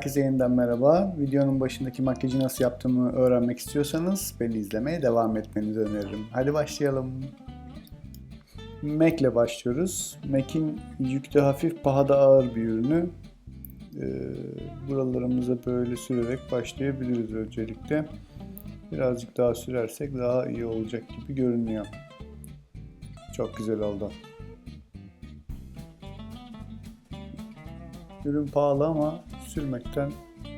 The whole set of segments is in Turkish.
Herkese yeniden merhaba. Videonun başındaki makyajı nasıl yaptığımı öğrenmek istiyorsanız beni izlemeye devam etmenizi öneririm. Hadi başlayalım. MAC ile başlıyoruz. MAC'in yükte hafif, pahada ağır bir ürünü. Ee, buralarımıza böyle sürerek başlayabiliriz öncelikle. Birazcık daha sürersek daha iyi olacak gibi görünüyor. Çok güzel oldu. Ürün pahalı ama sürmekten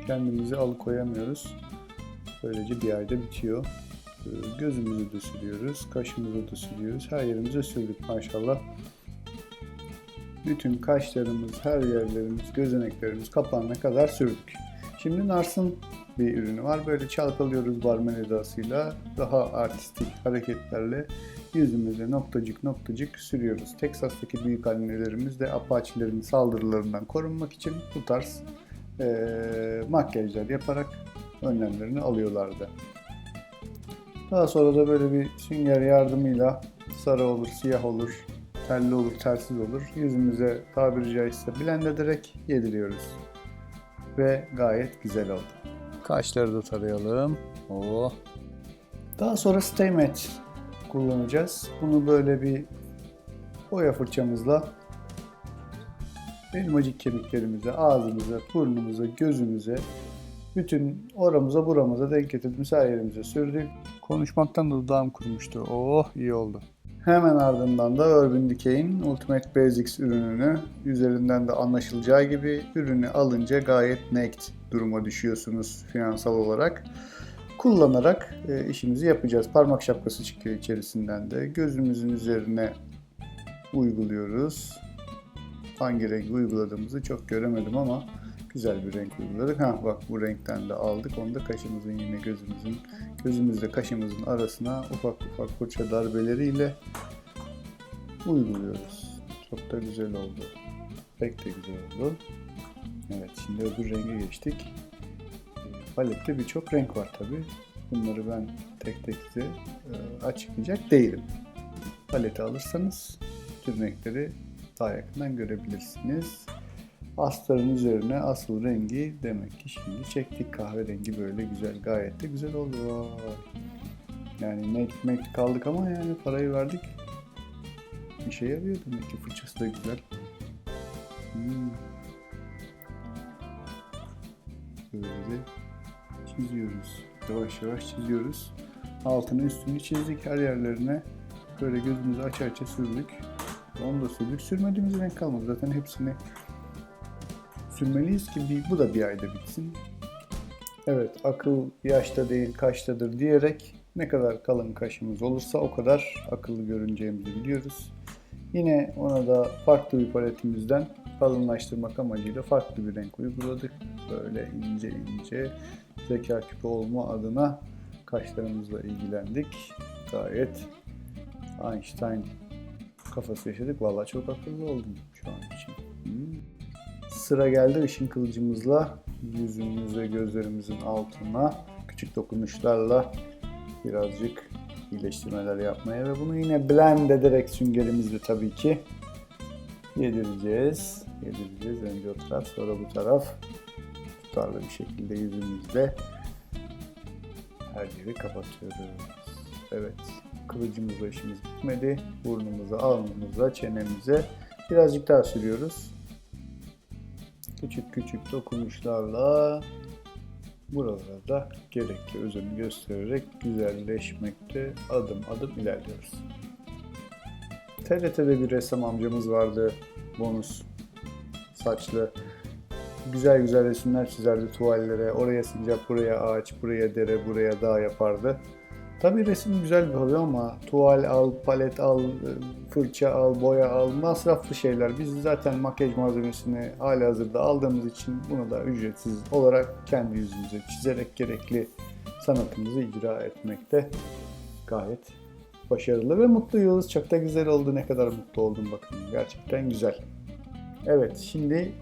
kendimizi alıkoyamıyoruz. Böylece bir ayda bitiyor. Ee, Gözümüzü de sürüyoruz, kaşımızı da sürüyoruz. Her yerimize sürdük maşallah. Bütün kaşlarımız, her yerlerimiz, gözeneklerimiz kapanana kadar sürdük. Şimdi Nars'ın bir ürünü var. Böyle çalkalıyoruz barmen edasıyla. Daha artistik hareketlerle yüzümüze noktacık noktacık sürüyoruz. Texas'taki büyük annelerimiz de Apache'lerin saldırılarından korunmak için bu tarz eee makyajlar yaparak önlemlerini alıyorlardı. Daha sonra da böyle bir sünger yardımıyla sarı olur, siyah olur, telli olur, telsiz olur. Yüzümüze tabiri caizse blend ederek yediriyoruz. Ve gayet güzel oldu. Kaşları da tarayalım. Oh. Daha sonra Stay Matte kullanacağız. Bunu böyle bir boya fırçamızla elmacık kemiklerimize, ağzımıza, burnumuza, gözümüze, bütün oramıza buramıza denk getirdiğimiz her yerimize sürdük. Konuşmaktan da dudağım kurumuştu. Oh iyi oldu. Hemen ardından da Urban Decay'in Ultimate Basics ürününü üzerinden de anlaşılacağı gibi ürünü alınca gayet naked duruma düşüyorsunuz finansal olarak. Kullanarak e, işimizi yapacağız. Parmak şapkası çıkıyor içerisinden de. Gözümüzün üzerine uyguluyoruz. Hangi rengi uyguladığımızı çok göremedim ama güzel bir renk uyguladık. Ha bak bu renkten de aldık. Onu da kaşımızın yine gözümüzün gözümüzle kaşımızın arasına ufak ufak fırça darbeleriyle uyguluyoruz. Çok da güzel oldu. Pek de güzel oldu. Evet şimdi öbür renge geçtik. Palette birçok renk var tabi. Bunları ben tek tek size e, açıklayacak değilim. Paleti alırsanız tüm renkleri daha yakından görebilirsiniz. Astarın üzerine asıl rengi demek ki şimdi çektik. Kahverengi böyle güzel gayet de güzel oldu. Yani make make kaldık ama yani parayı verdik. İşe yarıyor demek ki fırçası da güzel. Hmm. Böyle çiziyoruz. Yavaş yavaş çiziyoruz. Altını üstünü çizdik her yerlerine. Böyle gözümüzü aça aça sürdük. Onu da sürdük. Sürmediğimiz renk kalmadı. Zaten hepsini sürmeliyiz ki bir, bu da bir ayda bitsin. Evet akıl yaşta değil kaştadır diyerek ne kadar kalın kaşımız olursa o kadar akıllı görüneceğimizi biliyoruz. Yine ona da farklı bir paletimizden kalınlaştırmak amacıyla farklı bir renk uyguladık. Böyle ince ince zeka küpü olma adına kaşlarımızla ilgilendik. Gayet Einstein kafası yaşadık. Vallahi çok akıllı oldum şu an için. Hmm. Sıra geldi ışın kılıcımızla yüzümüz gözlerimizin altına küçük dokunuşlarla birazcık iyileştirmeler yapmaya ve bunu yine blend ederek süngerimizle tabii ki yedireceğiz. Yedireceğiz. Önce o taraf sonra bu taraf tutarlı bir şekilde yüzümüzle her yeri kapatıyoruz. Evet. Kılıcımızla işimiz bitmedi. Burnumuza, alnımıza, çenemize birazcık daha sürüyoruz. Küçük küçük dokunuşlarla buralarda gerekli özeni göstererek güzelleşmekte adım adım ilerliyoruz. TRT'de bir ressam amcamız vardı. Bonus saçlı. Güzel güzel resimler çizerdi tuvallere. Oraya sincap, buraya ağaç, buraya dere, buraya dağ yapardı. Tabii resim güzel bir hobi ama tuval al, palet al, fırça al, boya al, masraflı şeyler. Biz zaten makyaj malzemesini hali hazırda aldığımız için bunu da ücretsiz olarak kendi yüzümüze çizerek gerekli sanatımızı icra etmekte gayet başarılı ve mutluyuz. Çok da güzel oldu. Ne kadar mutlu oldum bakın. Gerçekten güzel. Evet şimdi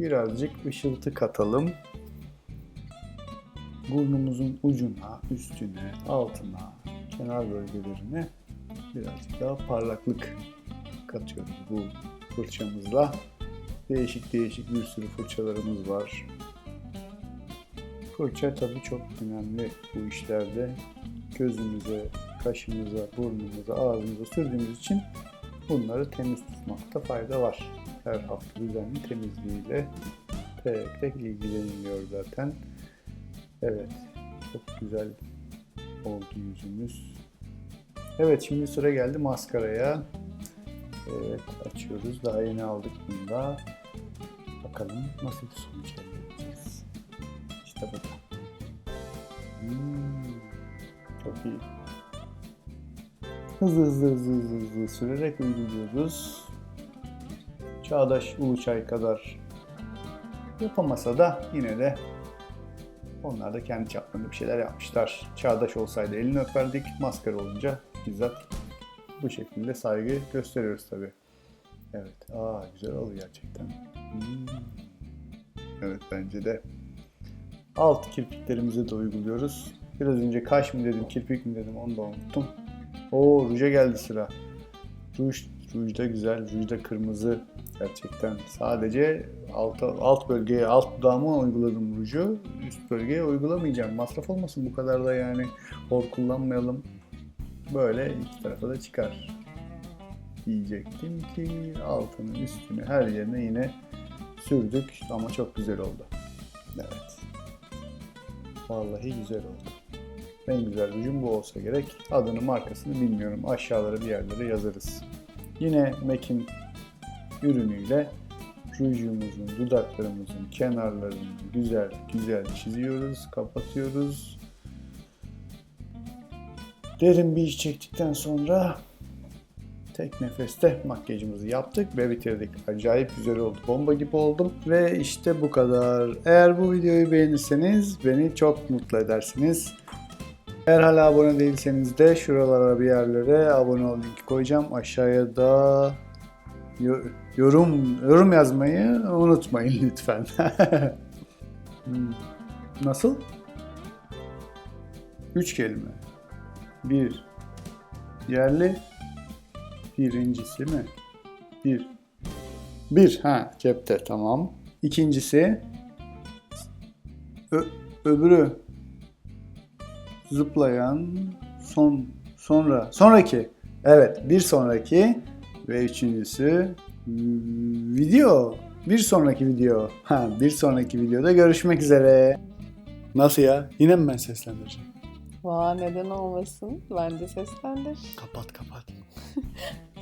birazcık ışıltı katalım burnumuzun ucuna, üstüne, altına, kenar bölgelerine birazcık daha parlaklık katıyoruz bu fırçamızla. Değişik değişik bir sürü fırçalarımız var. Fırça tabii çok önemli bu işlerde. Gözümüze, kaşımıza, burnumuza, ağzımıza sürdüğümüz için bunları temiz tutmakta fayda var. Her hafta düzenli temizliğiyle tek tek ilgileniliyor zaten. Evet, çok güzel oldu yüzümüz. Evet, şimdi sıra geldi maskaraya. Evet, açıyoruz. Daha yeni aldık bunu da. Bakalım nasıl bir sonuç elde edeceğiz. İşte burada. Hmm, çok iyi. Hızlı hızlı hızlı hızlı, hızlı sürerek uyguluyoruz. Çağdaş Uluçay kadar yapamasa da yine de onlar da kendi çaplarında bir şeyler yapmışlar. Çağdaş olsaydı elini öperdik, maskara olunca bizzat bu şekilde saygı gösteriyoruz tabi. Evet, aa güzel oldu gerçekten. Hmm. Evet bence de. Alt kirpiklerimize de uyguluyoruz. Biraz önce kaş mı dedim, kirpik mi dedim onu da unuttum. Oo ruja geldi sıra. Ruj, ruj da güzel, ruj da kırmızı. Gerçekten sadece alt, alt bölgeye, alt dudağıma uyguladım ruju. Üst bölgeye uygulamayacağım. Masraf olmasın bu kadar da yani. Hor kullanmayalım. Böyle iki tarafa da çıkar. Diyecektim ki altını, üstünü, her yerine yine sürdük ama çok güzel oldu. Evet. Vallahi güzel oldu. En güzel rujum bu olsa gerek. Adını markasını bilmiyorum. Aşağılara bir yerlere yazarız. Yine MAC'in ürünüyle rujumuzun, dudaklarımızın kenarlarını güzel güzel çiziyoruz, kapatıyoruz. Derin bir iç çektikten sonra tek nefeste makyajımızı yaptık ve bitirdik. Acayip güzel oldu. Bomba gibi oldum. Ve işte bu kadar. Eğer bu videoyu beğenirseniz beni çok mutlu edersiniz. Eğer hala abone değilseniz de şuralara bir yerlere abone ol linki koyacağım. Aşağıya da yo- yorum yorum yazmayı unutmayın lütfen. Hmm. Nasıl? Üç kelime. Bir. Yerli. Birincisi mi? Bir. Bir. Ha cepte tamam. İkincisi. Ö- öbürü. Zıplayan son sonra sonraki. Evet bir sonraki ve üçüncüsü video. Bir sonraki video. Ha bir sonraki videoda görüşmek üzere. Nasıl ya? Yine mi ben seslendireceğim? Vaa neden olmasın? Bence seslendir. Kapat kapat.